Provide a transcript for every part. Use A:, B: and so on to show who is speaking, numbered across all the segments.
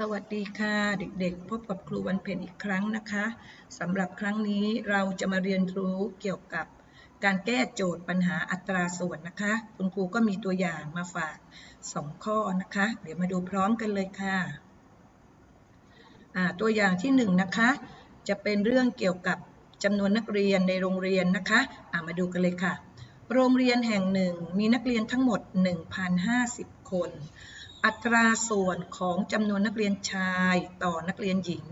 A: สวัสดีค่ะเด็กๆ พบกับครูวันเพ็ญอีกครั้งนะคะสำหรับครั้งนี้เราจะมาเรียนรู้เกี่ยวกับการแก้โจทย์ปัญหาอัตราส่วนนะคะ คุณครูก็มีตัวอย่างมาฝาก 2 ข้อนะคะ เดี๋ยวมาดูพร้อมกันเลยค่ะอ่าตัวอย่างที่1นงนะคะ จะเป็นเรื่องเกี่ยวกับจำนวนนักเรียนในโรงเรียนนะคะอ่ามาดูกันเลยค่ะ โรงเรียนแห่งหนึ่งมีนักเรียนทั้งหมด 1,050 คน อัตราส่วนของจำนวนนักเรียนชายต่อนักเรียนหญิง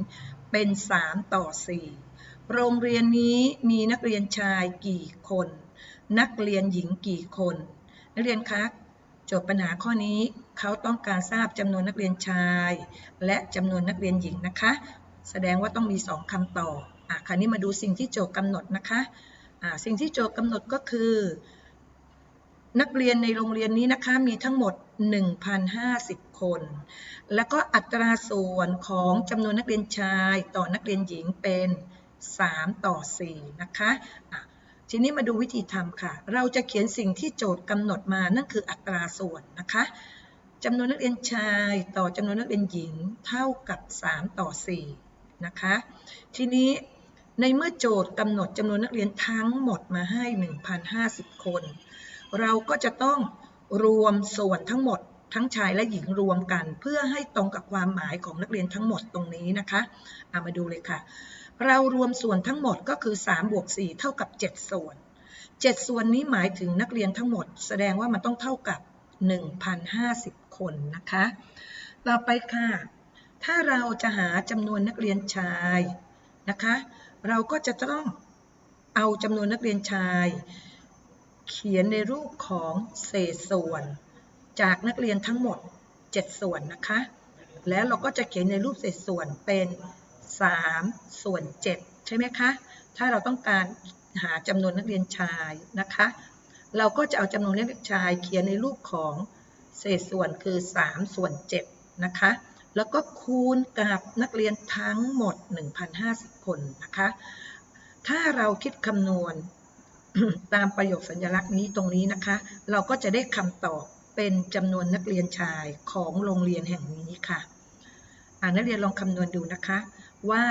A: เป็น 3 ต่อ 4 โรงเรียนนี้มีนักเรียนชายกี่คน นักเรียนหญิงกี่คน นักเรียนคะโจทย์ปัญหาข้อนี้เขาต้องการทราบจำนวนนักเรียนชาย และจำนวนนักเรียนหญิงนะคะ แสดงว่าต้องมี 2คำตอบอะคราวนี้มาดูสิ่งที่โจทย์กำหนดนะคะอะสิ่งที่โจทย์กำหนดก็คือ นักเรียนในโรงเรียนนี้นะคะมีทั้งหมด 1,050 คน แล้วก็อัตราส่วนของจำนวนนักเรียนชายต่อนักเรียนหญิงเป็น 3 ต่อ 4 นะคะะทีนี้มาดูวิธีทำค่ะ เราจะเขียนสิ่งที่โจทย์กำหนดมานั่นคืออัตราส่วนนะคะจำนวนนักเรียนชายต่อจำนวนนักเรียนหญิงเท่ากับ 3 ต่อ 4 นะคะ ทีนี้ในเมื่อโจทย์กำหนดจำนวนนักเรียนทั้งหมดมาให้ 1,050 คน เราก็จะต้องรวมส่วนทั้งหมด ทั้งชายและหญิงรวมกัน เพื่อให้ตรงกับความหมายของนักเรียนทั้งหมดตรงนี้นะคะเอามาดูเลยค่ะ เรารวมส่วนทั้งหมดก็คือ3บวก4เท่ากับ 7 ส่วน 7 ส่วนนี้หมายถึงนักเรียนทั้งหมด แสดงว่ามันต้องเท่ากับ 1,050 คนนะคะ ต่อไปค่ะ ถ้าเราจะหาจำนวนนักเรียนชายนะคะ เราก็จะต้องเอาจำนวนนักเรียนชาย เขียนในรูปของเศษส่วน จากนักเรียนทั้งหมด 7 ส่วนนะคะ แล้วเราก็จะเขียนในรูปเศษส่วนเป็น3ส่วน7ใช่ไหมคะ ถ้าเราต้องการหาจำนวนนักเรียนชายนะคะ เราก็จะเอาจำนวนนักเรียนชาย เขียนในรูปของเศษส่วนคือ3ส่วน7นะคะ แล้วก็คูณกับนักเรียนทั้งหมด 1,050 คนนะคะ ถ้าเราคิดคำนวณ ตามประโยคสัญลักษณ์นี้ตรงนี้นะคะ เราก็จะได้คำตอบเป็นจำนวนนักเรียนชายของโรงเรียนแห่งนี้ค่ะอานักเรียนลองคำนวณดูนะคะว่า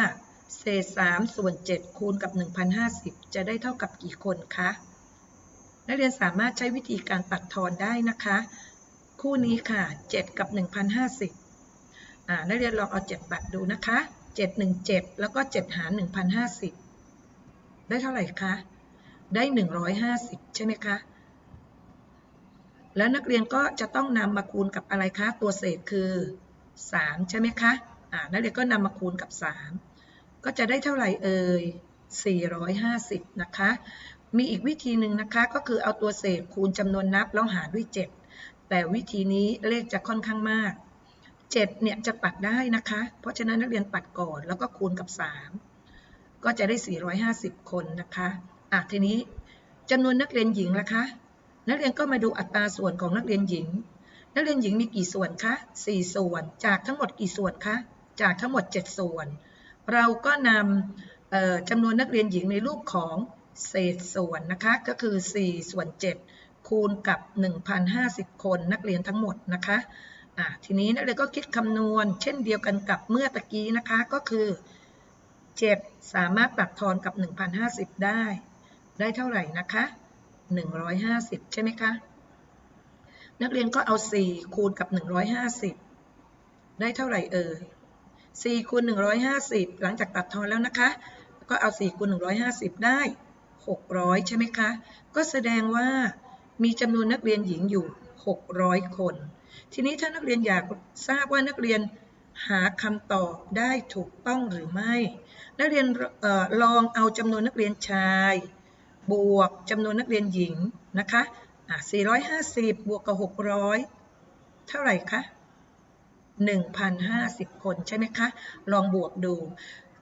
A: เศษ3ส่วน7คูณกับ 1,050 จะได้เท่ากับกี่คนคะนักเรียนสามารถใช้วิธีการตัดทอนได้นะคะ คู่นี้ค่ะ 7 กับ 1,050อ่านักเรียนลองเอา 7 ตัดดูนะคะ 7 1 7 แล้วก็ 7 หาร 1,050 ได้เท่าไหร่คะ ได้ 150 ใช่ไหมคะ แล้วนักเรียนก็จะต้องนำมาคูณกับอะไรคะ ตัวเศษคือ 3 ใช่ไหมคะอ่านักเรียนก็นำมาคูณกับ 3 ก็จะได้เท่าไหร่เอ่ย 450 นะคะ มีอีกวิธีหนึ่งนะคะ ก็คือเอาตัวเศษคูณจำนวนนับแล้วหารด้วย 7 แต่วิธีนี้เลขจะค่อนข้างมาก 7 เนี่ยจะตัดได้นะคะ เพราะฉะนั้นนักเรียนตัดก่อนแล้วก็คูณกับ 3 ก็จะได้ 450 คนนะคะ อะทีนี้จำนวนนักเรียนหญิงล่ะคะ นักเรียนก็มาดูอัตราส่วนของนักเรียนหญิง นักเรียนหญิงมีกี่ส่วนคะ4ส่วน จากทั้งหมดกี่ส่วนคะ จากทั้งหมด 7 ส่วน เราก็นำจำนวนนักเรียนหญิงในรูปของเศษส่วนนะคะ ก็คือ4ส่วน7คูณกับ 1,050 คนนักเรียนทั้งหมดนะคะอะทีนี้นักเรียนก็คิดคำนวณ เช่นเดียวกันกับเมื่อตะกี้นะคะ ก็คือ 7 สามารถตัดทอนกับ 1,050 ได้ ได้เท่าไหร่นะคะ 150 ใช่ไหมคะ นักเรียนก็เอา 4 คูณกับ 150 ได้เท่าไหร่เอ่ย4คูณ150 หลังจากตัดทอนแล้วนะคะ ก็เอา 4 คูณ 150 ได้ 600 ใช่ไหมคะ ก็แสดงว่ามีจำนวนนักเรียนหญิงอยู่ 600 คน ทีนี้ถ้านักเรียนอยากทราบว่านักเรียนหาคำตอบได้ถูกต้องหรือไม่ นักเรียนออลองเอาจำนวนนักเรียนชาย บวกจำนวนนักเรียนหญิงนะคะอะ450 บวกกับ 600 เท่าไหร่คะ 1,050 คนใช่ไหมคะ ลองบวกดู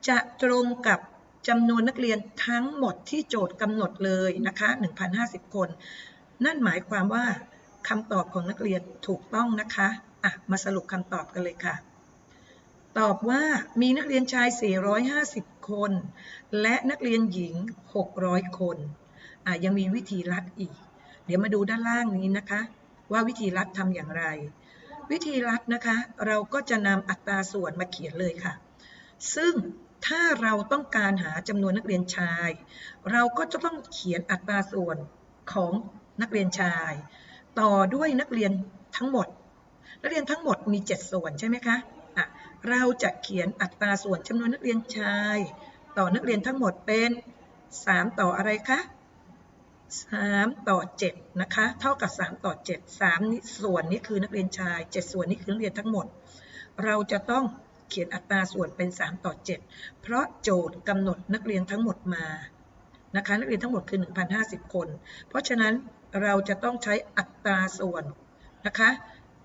A: จะตรงกับจำนวนนักเรียนทั้งหมดที่โจทย์กำหนดเลยนะคะ 1,050 คน นั่นหมายความว่าคำตอบของนักเรียนถูกต้องนะคะ อะ มาสรุปคำตอบกันเลยค่ะ ตอบว่ามีนักเรียนชาย 450 คน และนักเรียนหญิง 600 คนยังมีวิธีลัดอีก เดี๋ยวมาดูด้านล่างนี้นะคะ ว่าวิธีลัดทำอย่างไร วิธีรัดนะคะ เราก็จะนำอัตราส่วนมาเขียนเลยค่ะ ซึ่งถ้าเราต้องการหาจำนวนนักเรียนชาย เราก็จะต้องเขียนอัตราส่วนของนักเรียนชาย ต่อด้วยนักเรียนทั้งหมด นักเรียนทั้งหมดมี 7 ส่วนใช่ไหมคะ เราจะเขียนอัตราส่วนจำนวนนักเรียนชาย ต่อนักเรียนทั้งหมดเป็น 3 ต่ออะไรคะ 3 ต่อ 7 นะคะ เท่ากับ 3 ต่อ 7 3นี้ส่วนนี้คือนักเรียนชาย 7 ส่วนนี้คือนักเรียนทั้งหมด เราจะต้องเขียนอัตราส่วนเป็น 3 ต่อ 7 เพราะโจทย์กำหนดนักเรียนทั้งหมดมานะคะนักเรียนทั้งหมดคือ 1,050 คน เพราะฉะนั้นเราจะต้องใช้อัตราส่วนนะคะ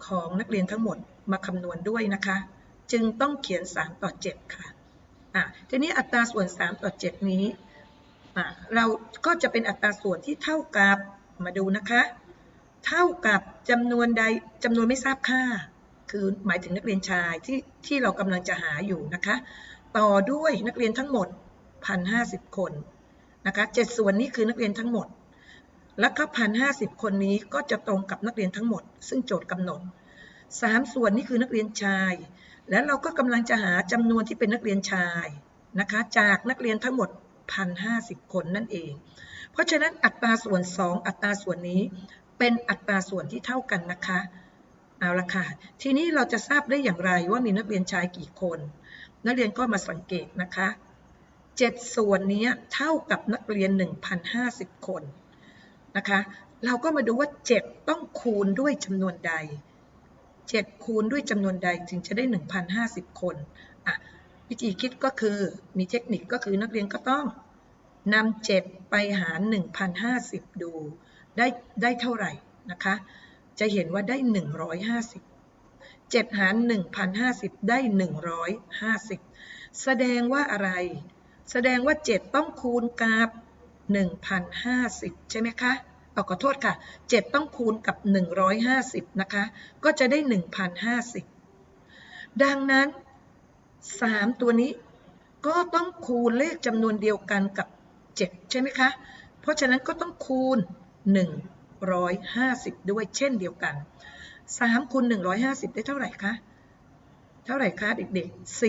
A: ของนักเรียนทั้งหมดมาคำนวณด้วยนะคะ จึงต้องเขียน 3 ต่อ 7 ค่ะอะทีนี้อัตราส่วน 3 ต่อ 7 นี้เราก็จะเป็นอัตราส่วนที่เท่ากับมาดูนะคะ เท่ากับจำนวนใดจำนวนไม่ทราบค่า คือหมายถึงนักเรียนชายที่ที่เรากำลังจะหาอยู่นะคะ ต่อด้วยนักเรียนทั้งหมด 1,050 คนนะคะเจ็ดส่วนนี้คือนักเรียนทั้งหมด แล้วก็พันห้าสิบคนนี้ก็จะตรงกับนักเรียนทั้งหมด ซึ่งโจทย์กำหนดสามส่วนนี้คือนักเรียนชาย และเราก็กำลังจะหาจำนวนที่เป็นนักเรียนชายนะคะจากนักเรียนทั้งหมด 1,050 คนนั่นเอง เพราะฉะนั้นอัตราส่วน 2 อัตราส่วนนี้เป็นอัตราส่วนที่เท่ากันนะคะเอาละค่ะทีนี้เราจะทราบได้อย่างไรว่ามีนักเรียนชายกี่คน นักเรียนก็มาสังเกตนะคะ7ส่วนนี้เท่ากับนักเรียน 1,050 คนนะคะ เราก็มาดูว่า 7 ต้องคูณด้วยจำนวนใด 7 คูณด้วยจำนวนใดถึงจะได้ 1,050 คนอะวิธีคิดก็คือมีเทคนิคก็คือนักเรียนก็ต้องนำ7ไปหาร 1,050 ดู ได้ได้เท่าไหร่นะคะ จะเห็นว่าได้ 150 7 หาร 1,050 ได้ 150 แสดงว่าอะไร แสดงว่า 7 ต้องคูณกับ 1,050 ใช่ไหมคะ เอาขอโทษค่ะ 7 ต้องคูณกับ 150 นะคะ ก็จะได้ 1,050 ดังนั้น 3 ตัวนี้ก็ต้องคูณเลขจำนวนเดียวกันกับ 7 ใช่ไหมคะ เพราะฉะนั้นก็ต้องคูณ 150 ด้วยเช่นเดียวกัน 3คูณ150 ได้เท่าไหร่คะ เท่าไหร่คะเด็กๆ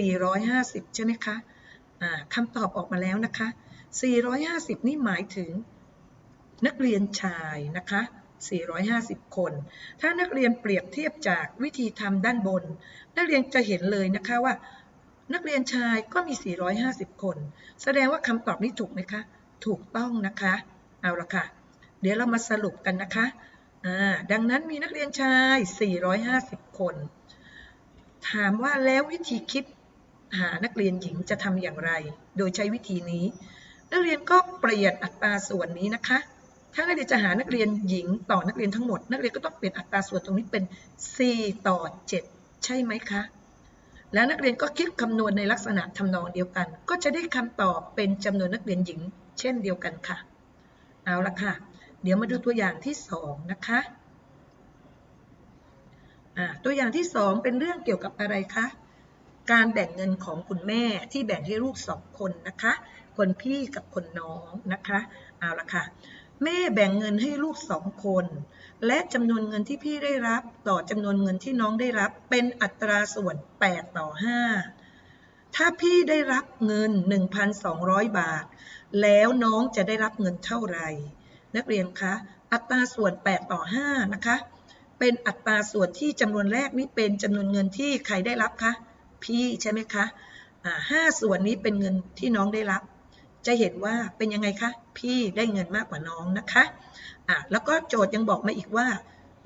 A: 450 ใช่ไหมคะคำตอบออกมาแล้วนะคะ 450 นี่หมายถึง นักเรียนชายนะคะ 450 คน ถ้านักเรียนเปรียบเทียบจากวิธีทำด้านบน นักเรียนจะเห็นเลยนะคะว่า นักเรียนชายก็มี 450 คน แสดงว่าคำตอบนี้ถูกไหมคะ ถูกต้องนะคะ เอาละค่ะ เดี๋ยวเรามาสรุปกันนะคะดังนั้นมีนักเรียนชาย 450 คน ถามว่าแล้ววิธีคิดหานักเรียนหญิงจะทำอย่างไร โดยใช้วิธีนี้ นักเรียนก็เปลี่ยนอัตราส่วนนี้นะคะ ถ้านักเรียนจะหานักเรียนหญิงต่อนักเรียนทั้งหมด นักเรียนก็ต้องเปลี่ยนอัตราส่วนตรงนี้เป็น 4 ต่อ 7 ใช่ไหมคะ แล้วนักเรียนก็คิดคำนวณในลักษณะทำนองเดียวกัน ก็จะได้คำตอบเป็นจำนวนนักเรียนหญิง เช่นเดียวกันค่ะ เอาละค่ะ เดี๋ยวมาดูตัวอย่างที่ 2 นะคะตัวอย่างที่ 2 เป็นเรื่องเกี่ยวกับอะไรคะ การแบ่งเงินของคุณแม่ที่แบ่งให้ลูกสองคนนะคะ คนพี่กับคนน้องนะคะ เอาละค่ะ แม่แบ่งเงินให้ลูกสองคน และจำนวนเงินที่พี่ได้รับ ต่อจำนวนเงินที่น้องได้รับ เป็นอัตราส่วน 8 ต่อ 5 ถ้าพี่ได้รับเงิน 1,200 บาท แล้วน้องจะได้รับเงินเท่าไหร่ นักเรียนคะ อัตราส่วน 8 ต่อ 5 นะคะ เป็นอัตราส่วนที่จำนวนแรกนี้เป็นจำนวนเงินที่ใครได้รับคะ พี่ใช่ไหมคะห้าส่วนนี้เป็นเงินที่น้องได้รับ จะเห็นว่าเป็นยังไงคะ พี่ได้เงินมากกว่าน้องนะคะอะแล้วก็โจทย์ยังบอกมาอีกว่า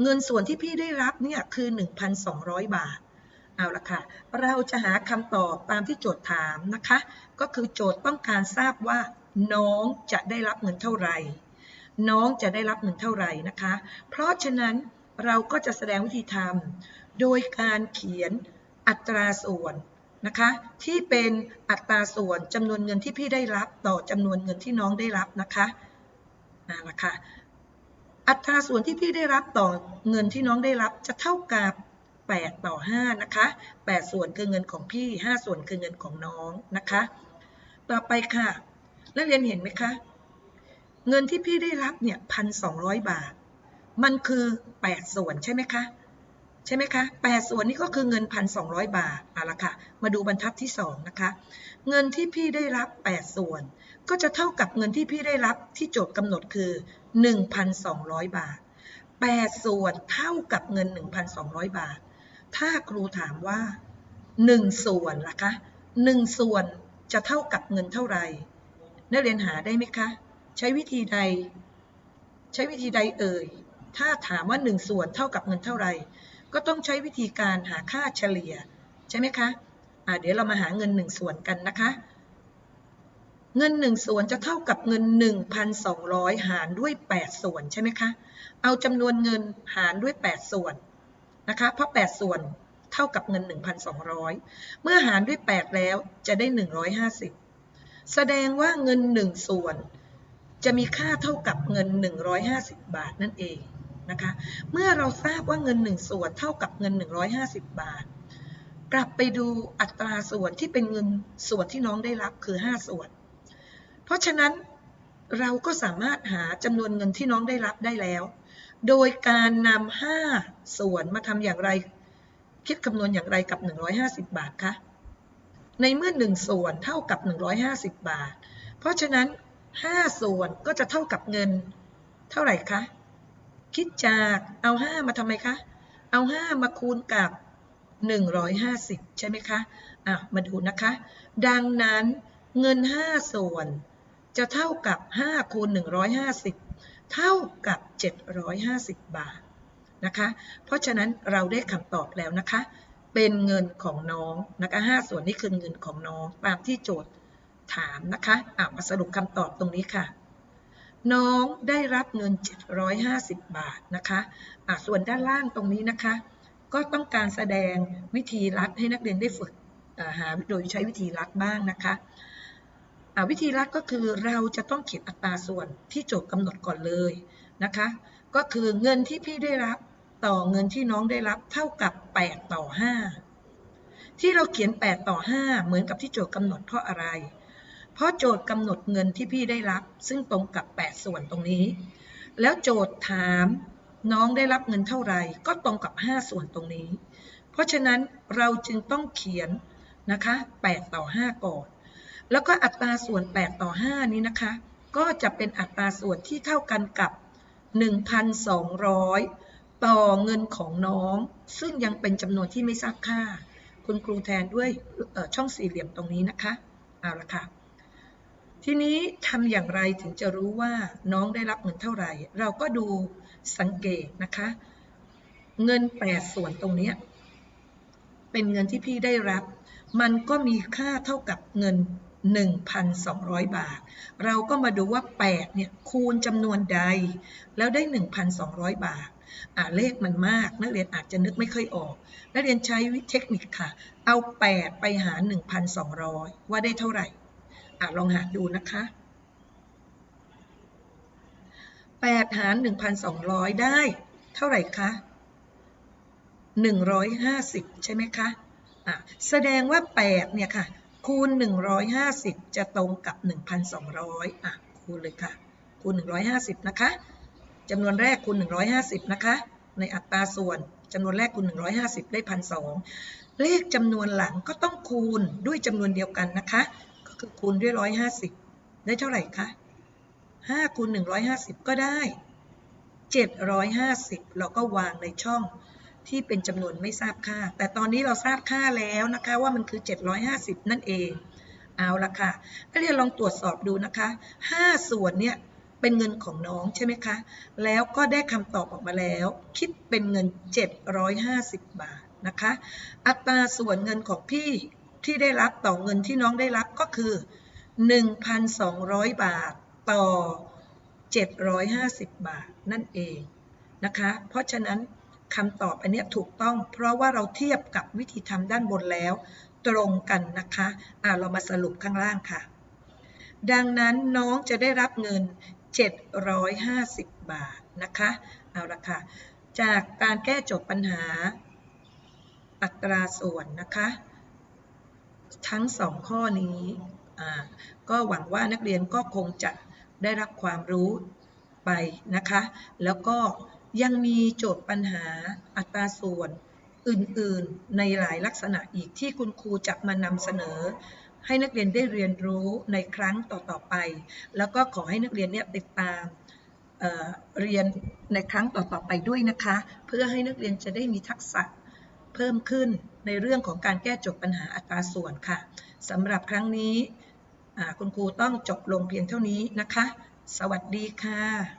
A: เงินส่วนที่พี่ได้รับเนี่ยคือ 1,200 บาท เอาละค่ะ เราจะหาคำตอบตามที่โจทย์ถามนะคะ ก็คือโจทย์ต้องการทราบว่า น้องจะได้รับเงินเท่าไหร่ น้องจะได้รับเงินเท่าไหร่นะคะ เพราะฉะนั้นเราก็จะแสดงวิธีทำโดยการเขียนอัตราส่วน นะคะที่เป็นอัตราส่วนจำนวนเงินที่พี่ได้รับต่อจำนวนเงินที่น้องได้รับนะคะเอาละค่ะอัตราส่วนที่พี่ได้รับต่อเงินที่น้องได้รับจะเท่ากับ 8 ต่อ 5 นะคะ 8 ส่วนคือเงินของพี่ 5 ส่วนคือเงินของน้องนะคะ ต่อไปค่ะนักเรียนเห็นไหมคะ เงินที่พี่ได้รับเนี่ยพันสองบาท มันคือ 8 ส่วนใช่ไหมคะ ใช่ไหมคะ8ส่วนนี่ก็คือเงิน1,200บาทเอาละค่ะ มาดูบรรทัดที่2นะคะ เงินที่พี่ได้รับ8ส่วน ก็จะเท่ากับเงินที่พี่ได้รับที่โจทย์กำหนดคือ1,200บาท8ส่วนเท่ากับเงิน1,200บาท ถ้าครูถามว่า1ส่วนล่ะคะ1ส่วนจะเท่ากับเงินเท่าไหร่นักเรียนหาได้ไหมคะ ใช้วิธีใด ใช้วิธีใดเอ่ย ถ้าถามว่า1ส่วนเท่ากับเงินเท่าไหร่ ก็ต้องใช้วิธีการหาค่าเฉลี่ย ใช่ไหมคะะเดี๋ยวเรามาหาเงิน 1 ส่วนกันนะคะ เงิน 1 ส่วนจะเท่ากับเงิน 1,200 หารด้วย 8 ส่วนใช่ไหมคะ เอาจำนวนเงินหารด้วย 8 ส่วนนะคะ เพราะ 8 ส่วนเท่ากับเงิน 1,200 เมื่อหารด้วย 8 แล้วจะได้ 150 แสดงว่าเงิน 1 ส่วนจะมีค่าเท่ากับเงิน 150 บาทนั่นเอง นะคะ เมื่อเราทราบว่าเงิน 1 ส่วนเท่ากับเงิน 150 บาท กลับไปดูอัตราส่วนที่เป็นเงินส่วนที่น้องได้รับคือ 5 ส่วน เพราะฉะนั้นเราก็สามารถหาจำนวนเงินที่น้องได้รับได้แล้ว โดยการนำ5ส่วนมาทำอย่างไร คิดคำนวณอย่างไรกับ 150 บาทคะ ในเมื่อ 1 ส่วนเท่ากับ 150 บาท เพราะฉะนั้น 5 ส่วนก็จะเท่ากับเงินเท่าไหร่คะ คิดจากเอา5มาทำไมคะ เอา5มาคูณกับ 150 ใช่ไหมคะ อะ มาดูนะคะ ดังนั้นเงิน 5 ส่วนจะเท่ากับ 5 คูณ 150 เท่ากับ 750 บาทนะคะ เพราะฉะนั้นเราได้คำตอบแล้วนะคะ เป็นเงินของน้องนะคะ5ส่วนนี้คือเงินของน้องตามที่โจทย์ถามนะคะ อะ มาสรุปคำตอบตรงนี้ค่ะ น้องได้รับเงิน 750 บาทนะคะะส่วนด้านล่างตรงนี้นะคะ ก็ต้องการแสดงวิธีรัดให้นักเรียนได้ฝึกหาโดยใช้วิธีรัดบ้างนะคะวิธีรัดก็คือเราจะต้องเขียนอัตราส่วนที่โจทย์กำหนดก่อนเลยนะคะ ก็คือเงินที่พี่ได้รับต่อเงินที่น้องได้รับเท่ากับ 8 ต่อ 5 ที่เราเขียน 8 ต่อ 5 เหมือนกับที่โจทย์กำหนดเพราะอะไร เพราะโจทย์กำหนดเงินที่พี่ได้รับ ซึ่งตรงกับ 8 ส่วนตรงนี้ แล้วโจทย์ถามน้องได้รับเงินเท่าไหร่ ก็ตรงกับ 5 ส่วนตรงนี้ เพราะฉะนั้นเราจึงต้องเขียนนะคะ 8 ต่อ 5 ก่อน แล้วก็อัตราส่วน 8 ต่อ 5 นี้นะคะ ก็จะเป็นอัตราส่วนที่เท่ากันกับ 1,200 ต่อเงินของน้อง ซึ่งยังเป็นจำนวนที่ไม่ทราบค่า คุณครูแทนด้วยช่องสี่เหลี่ยมตรงนี้นะคะ เอาละค่ะ ทีนี้ทำอย่างไรถึงจะรู้ว่าน้องได้รับเงินเท่าไหร่ เราก็ดูสังเกตนะคะ เงิน8ส่วนตรงนี้เป็นเงินที่พี่ได้รับ มันก็มีค่าเท่ากับเงิน 1,200 บาท เราก็มาดูว่า 8 เนี่ยคูณจำนวนใด แล้วได้ 1,200 บาทอ่าเลขมันมาก นักเรียนอาจจะนึกไม่ค่อยออก นักเรียนใช้วิเทคนิคค่ะ เอา 8 ไปหาร 1,200 ว่าได้เท่าไหร่ อ่าลองหาดูนะคะ8หาร 1,200 ได้เท่าไหร่คะ 150 ใช่ไหมคะะแสดงว่า 8 เนี่ยค่ะ คูณ 150 จะตรงกับ 1,200อะคูณเลยค่ะ คูณ 150 นะคะจำนวนแรกคูณ 150 นะคะ ในอัตราส่วนจำนวนแรกคูณ 150 ได้ 1,200 เลขจำนวนหลังก็ต้องคูณด้วยจำนวนเดียวกันนะคะ คือคูณด้วย150ได้เท่าไหร่คะ5คูณ150ก็ได้750เราก็วางในช่องที่เป็นจำนวนไม่ทราบค่า แต่ตอนนี้เราทราบค่าแล้วนะคะว่ามันคือ 750 นั่นเอง เอาละค่ะนักเรียนลองตรวจสอบดูนะคะ 5 ส่วนเนี่ยเป็นเงินของน้องใช่ไหมคะ แล้วก็ได้คำตอบออกมาแล้ว คิดเป็นเงิน 750 บาทนะคะ อัตราส่วนเงินของพี่ ที่ได้รับต่อเงินที่น้องได้รับก็คือ 1,200 บาทต่อ 750 บาทนั่นเองนะคะ เพราะฉะนั้นคำตอบอันนี้ถูกต้อง เพราะว่าเราเทียบกับวิธีทำด้านบนแล้ว ตรงกันนะคะอ่าเรามาสรุปข้างล่างค่ะ ดังนั้นน้องจะได้รับเงิน 750 บาทนะคะ เอาละค่ะ จากการแก้โจทย์ปัญหาอัตราส่วนนะคะ ทั้งสองข้อนี้ก็หวังว่านักเรียนก็คงจะได้รับความรู้ไปนะคะ แล้วก็ยังมีโจทย์ปัญหาอัตราส่วนอื่นๆ ในหลายลักษณะอีกที่คุณครูจะมานำเสนอ ให้นักเรียนได้เรียนรู้ในครั้งต่อๆไป แล้วก็ขอให้นักเรียนเนี่ยติดตามเเรียนในครั้งต่อๆไปด้วยนะคะ เพื่อให้นักเรียนจะได้มีทักษะ พิ่มขึ้นในเรื่องของการแก้โจทย์ปัญหาอัตราส่วนค่ะสำหรับครั้งนี้คุณครูต้องจบลงเพียงเท่านี้นะคะ สวัสดีค่ะ